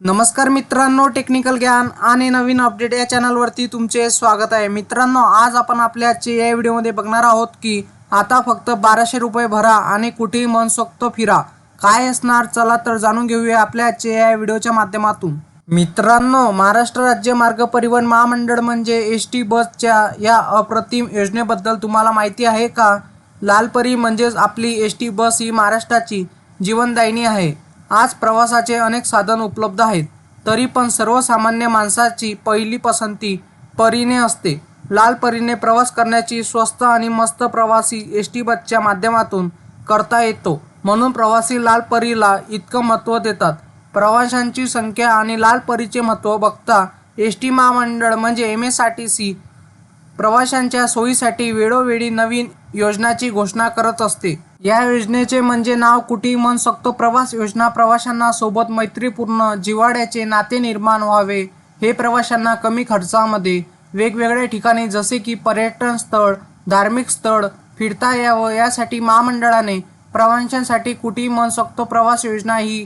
नमस्कार मित्रांनो टेक्निकल ज्ञान आणि नवीन अपडेट या चॅनलवरती तुमचे स्वागत आहे. मित्रांनो आज आपण आपल्या या व्हिडिओमध्ये बघणार आहोत की आता फक्त बाराशे रुपये भरा आणि कुठेही मनसोक्त फिरा. काय असणार? चला तर जाणून घेऊया आपल्या या व्हिडिओच्या माध्यमातून. मित्रांनो महाराष्ट्र राज्य मार्ग परिवहन महामंडळ म्हणजे एस टी बसच्या या अप्रतिम योजनेबद्दल तुम्हाला माहिती आहे का? लालपरी म्हणजेच आपली एस टी बस ही महाराष्ट्राची जीवनदायिनी आहे. आज प्रवासाचे अनेक साधन उपलब्ध आहेत. तरी पण सर्वसामान्य माणसाची पहिली पसंती परीने असते. लाल परीने प्रवास करण्याची स्वस्त आणि मस्त प्रवासी एस टी बसच्या माध्यमातून करता येतो. म्हणून प्रवासी लाल परीला इतकं महत्त्व देतात. प्रवाशांची संख्या आणि लाल परीचे महत्त्व बघता एस टी महामंडळ म्हणजे M S R T C प्रवाशांच्या सोयीसाठी वेळोवेळी नवीन योजनाची घोषणा करत असते. या योजनेचे म्हणजे नाव कुठेही मन सकतो प्रवास योजना प्रवाशांना सोबत मैत्रीपूर्ण जिवाड्याचे नाते निर्माण व्हावे हे प्रवाशांना कमी खर्चामध्ये वेगवेगळ्या ठिकाणी जसे की पर्यटन स्थळ धार्मिक स्थळ फिरता यावं यासाठी महामंडळाने प्रवाशांसाठी कुठेही मन सकतो प्रवास योजना ही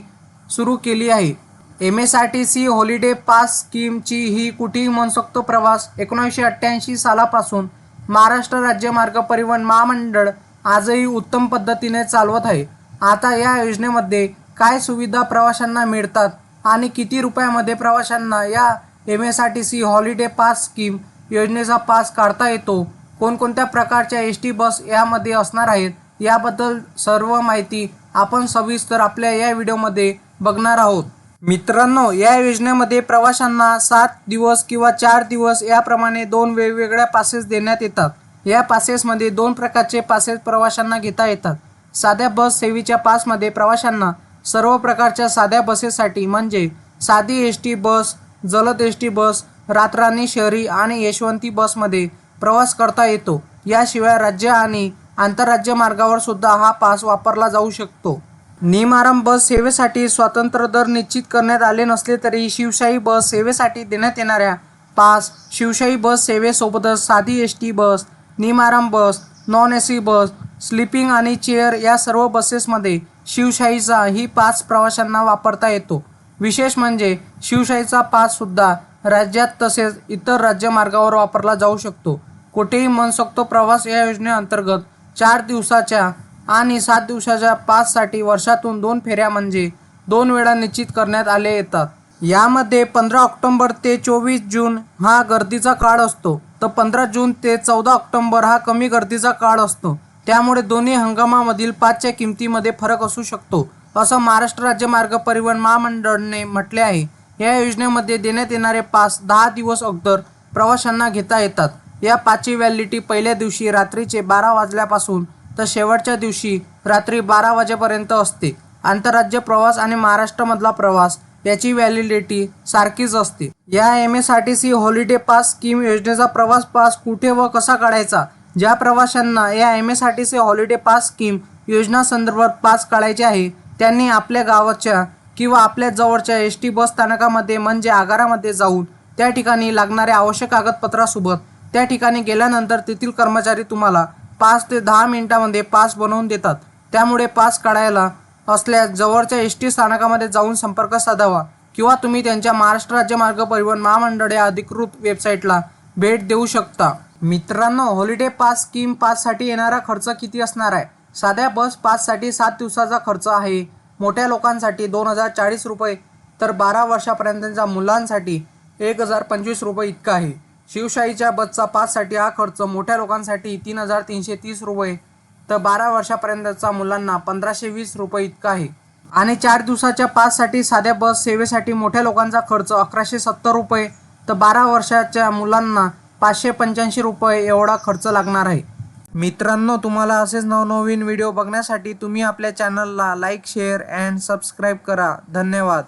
सुरू केली आहे. M S R T C holiday pass स्कीमची ही कुठेही म्हणू शकतो प्रवास. एकोणीसशे अठ्ठ्याऐंशी सालापासून महाराष्ट्र राज्य मार्ग परिवहन महामंडळ आजही उत्तम पद्धतीने चालवत आहे. आता या योजनेमध्ये काय सुविधा प्रवाशांना मिळतात आणि किती रुपयामध्ये प्रवाशांना या M S R T C holiday pass scheme योजनेचा पास काढता येतो? कोणकोणत्या प्रकारच्या एस टी बस यामध्ये असणार आहेत? याबद्दल सर्व माहिती आपण सविस्तर आपल्या या व्हिडिओमध्ये बघणार आहोत. मित्रांनो या योजनेमध्ये प्रवाशांना सात दिवस किंवा चार दिवस याप्रमाणे दोन वेगवेगळ्या पासेस देण्यात येतात. या पासेसमध्ये दोन प्रकारचे पासेस प्रवाशांना घेता येतात. साध्या बस सेवेच्या पासमध्ये प्रवाशांना सर्व प्रकारच्या साध्या बसेससाठी म्हणजे साधी एस टी बस जलद एस टी बस रातराणी शहरी आणि यशवंती बसमध्ये प्रवास करता येतो. याशिवाय राज्य आणि आंतरराज्य मार्गावर सुद्धा हा पास वापरला जाऊ शकतो. निमारम बस सेवेसाठी स्वतंत्र दर निश्चित करण्यात आले नसले तरी शिवशाही बस सेवेसाठी देण्यात येणाऱ्या पास शिवशाही बस सेवेसोबतच साधी S T bus निमारम bus non A C bus sleeping आणि चेअर या सर्व बसेसमध्ये शिवशाहीचा ही पास प्रवाशांना वापरता येतो. विशेष म्हणजे शिवशाहीचा पाससुद्धा राज्यात तसेच इतर राज्यमार्गावर वापरला जाऊ शकतो. कुठेही मनसोक्त प्रवास या योजनेअंतर्गत चार दिवसाच्या आणि सात दिवसाच्या पाससाठी वर्षातून दोन फेऱ्या म्हणजे दोन वेळा निश्चित करण्यात आले येतात. यामध्ये पंधरा ऑक्टोंबर ते चोवीस जून हा गर्दीचा काळ असतो. तर पंधरा जून ते चौदा ऑक्टोंबर हा कमी गर्दीचा काळ असतो. त्यामुळे दोन्ही हंगामामधील पाचच्या किमतीमध्ये फरक असू शकतो असं महाराष्ट्र राज्य मार्ग परिवहन महामंडळने म्हटले आहे. या योजनेमध्ये देण्यात येणारे पास दहा दिवस अगोदर प्रवाशांना घेता येतात. या पाचची व्हॅलिडिटी पहिल्या दिवशी रात्रीचे बारा वाजल्यापासून तर शेवटच्या दिवशी रात्री बारा वाजेपर्यंत असते. आंतरराज्य प्रवास आणि महाराष्ट्रामधला प्रवास याची व्हॅलिडिटी सारखीच असते. या M S R T C holiday pass scheme योजनेचा प्रवास पास कुठे व कसा काढायचा? ज्या प्रवाशांना या M S R T C holiday pass scheme योजना संदर्भात पास काढायचे आहे त्यांनी आपल्या गावाच्या किंवा आपल्या जवळच्या एस टी बस स्थानकामध्ये म्हणजे आगारामध्ये जाऊन त्या ठिकाणी लागणाऱ्या आवश्यक कागदपत्रासोबत त्या ठिकाणी गेल्यानंतर तेथील कर्मचारी तुम्हाला पाच ते दहा मिनिटामध्ये पास बनवून देतात. त्यामुळे पास काढायला असल्यास जवळच्या एस टी स्थानकामध्ये जाऊन संपर्क साधावा किंवा तुम्ही त्यांच्या महाराष्ट्र राज्य मार्ग परिवहन महामंडळ या अधिकृत वेबसाईटला भेट देऊ शकता. मित्रांनो हॉलिडे पास स्कीम पाससाठी येणारा खर्च किती असणार आहे? साध्या बस पाससाठी सात दिवसाचा खर्च आहे. मोठ्या लोकांसाठी दोन हजार चाळीस रुपये तर बारा वर्षापर्यंतच्या मुलांसाठी एक हजार पंचवीस रुपये इतका आहे. शिवशाहीच्या बसचा पाससाठी हा खर्च मोठ्या लोकांसाठी तीन हजार तीनशे तीस रुपये. तर बारा वर्षापर्यंतचा मुलांना पंधराशे वीस रुपये इतका आहे. आणि चार दिवसाच्या पाससाठी साध्या बस सेवेसाठी मोठ्या लोकांचा खर्च अकराशे सत्तर रुपये. तर बारा वर्षाच्या मुलांना पाचशे पंच्याऐंशी रुपये एवढा खर्च लागणार आहे. मित्रांनो तुम्हाला असेच नवनवीन व्हिडिओ बघण्यासाठी तुम्ही आपल्या चॅनलला लाईक शेअर अँड सबस्क्राईब करा. धन्यवाद.